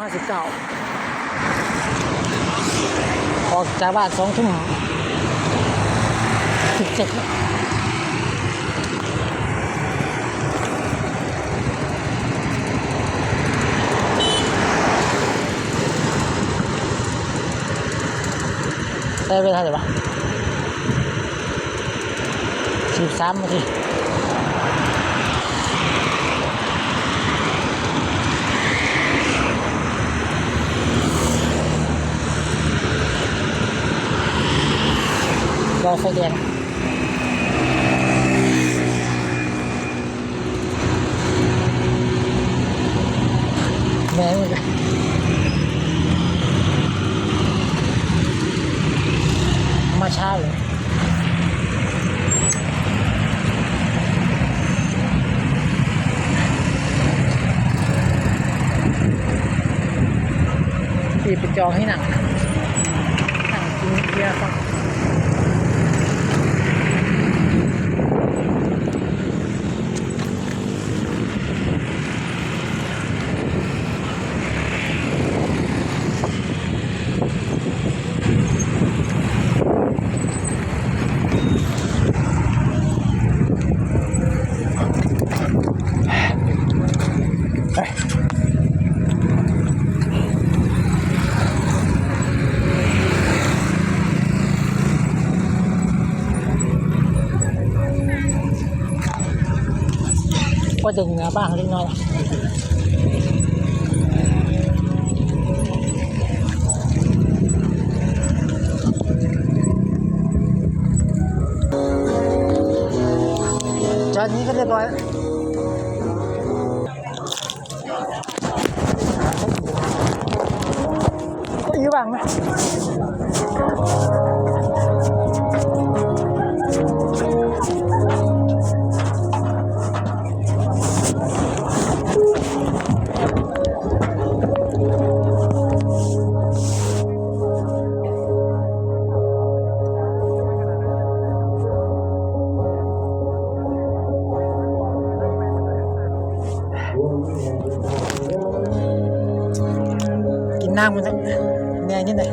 ห้าสิบเก้าออกจากบ้านสองทุ่มสิบเจ็ดได้เวลาเท่าไหร่วะสิบสามนาที อไฟแดงแม่งเลยมาช้าเลยปีไปจองให้หนัง ก็ดึงเนือบ้างเล็กน้อยจอดนี้ก็เรียบร้อยก็อยู่บ้างไห กินน้ำกันสักแน่นิดหน่อย